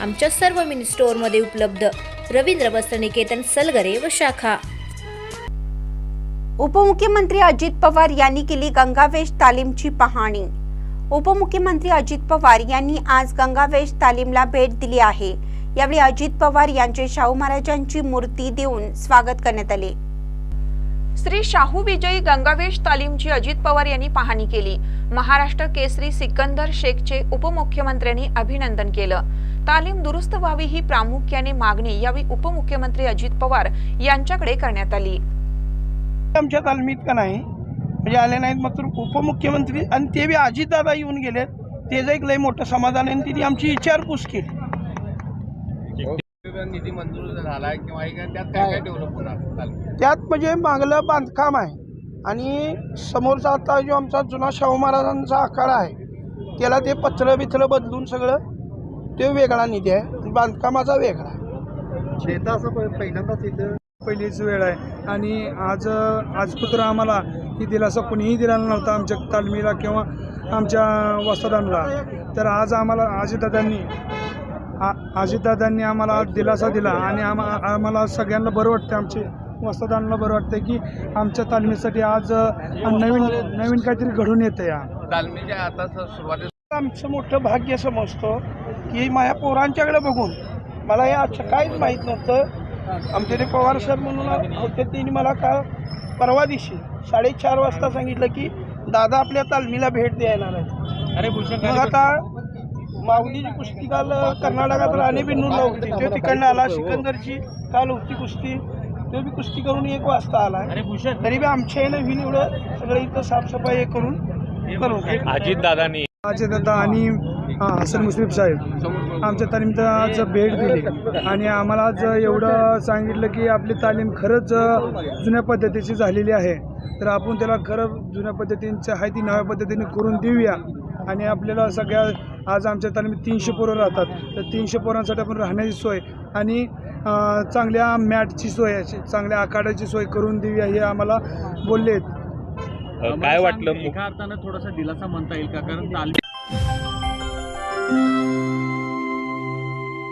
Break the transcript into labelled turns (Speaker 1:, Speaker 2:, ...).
Speaker 1: आमच्या सर्व मिनी स्टोअरमध्ये उपलब्ध. रवींद्र वस्त्रनिकेतन सलगरे व शाखा.
Speaker 2: उपमुख्यमंत्री अजित पवार यांनी केली गंगावेश तालीमची पाहणी. उपमुख्यमंत्री अजित पवार यांनी आज गंगावेश तालीमला भेट दिली आहे. यावेळी अजित पवार यांचे शाहू महाराजांची मूर्ती देऊन स्वागत करण्यात आले.
Speaker 3: श्री शाहू विजयी गंगावेश तालीमची अजित पवार यांनी पाहणी केली. महाराष्ट्र केसरी सिकंदर शेखचे उपमुख्यमंत्र्यांनी अभिनंदन केलं. तालीम दुरुस्त व्हावी ही प्रामुख्याने मागणी यावेळी उपमुख्यमंत्री अजित पवार यांच्याकडे करण्यात आली.
Speaker 4: आमच्या तालमीत का नाही? म्हणजे आले नाहीत मात्र उपमुख्यमंत्री आणि ते बी अजितदादा येऊन गेलेत. त्याचं एक लय मोठं समाधान आहे आणि तिने आमची विचारपूस केली.
Speaker 5: निधी मंजूर झाला आहे किंवा हे त्यात काय काय? डेव्हलप होणार तालमीत?
Speaker 4: त्यात म्हणजे मागलं बांधकाम आहे. आणि समोरचा आता जो आमचा जुना शाहू महाराजांचा आखाडा आहे त्याला ते पत्र बित्र बदलून सगळं ते वेगळा निधी आहे. आणि बांधकामाचा वेगळा
Speaker 6: शेता असं प- पहिल्यांदाच इथं पहिलीच वेळ आहे. आणि आज आज पुत्र आम्हाला ही दिलासा कुणीही दिलेला नव्हता आमच्या तालमीला किंवा आमच्या वस्तादांना. तर आज आम्हाला अजितदादांनी आ अजितदादांनी आम्हाला दिलासा दिला आणि आम्हा आम्हाला सगळ्यांना बरं वाटतं आमचे वस्तादांना बरं वाटतं की आमच्या तालमीसाठी आज नवीन नवीन काहीतरी घडून येतं या.
Speaker 5: तालमीच्या आता
Speaker 4: आमचं मोठं भाग्य समजतो की माझ्या पोरांच्याकडे बघून मला हे असं काहीच माहीत नव्हतं. आमचे ते पवार साहेब म्हणून होते त्यांनी मला का परवा दिवशी साडेचार वाजता सांगितलं की दादा आपल्या तालमीला भेट द्यायला आहेत मग आता माऊलीची कुस्ती काल कर्नाटकात राणे बिन्नूरला होती तो तिकडनं आला सिकंदरची काल होती कुस्ती. तो बी कुस्ती करून एक वाजता आला. तरी बी आमच्या यानं विन एवढं सगळं इथं साफसफाई हे करून करून
Speaker 5: अजितदादांनी
Speaker 6: अजितदादा आणि हा, हसन मुश्रीफ साहेब. आमच्या तालीमीत आज भेट दिली. आणि आम्हाला आज एवढं सांगितलं की आपली तालीम खरंच जुन्या पद्धतीची झालेली आहे. तर आपण त्याला खरं जुन्या पद्धतींची आहे ती नव्या पद्धतीने करून देऊया. आणि आपल्याला सगळ्या आज आमच्या तालीमीत तीनशे पोरं राहतात. तर तीनशे पोरांसाठी आपण राहण्याची सोय आणि चांगल्या मॅटची सोय अशी चांगल्या आखाड्याची सोय करून देऊया हे आम्हाला बोलले आहेत
Speaker 5: काय वाटलं
Speaker 7: एका अर्थानं थोडासा दिलासा म्हणता येईल का? कारण तालमी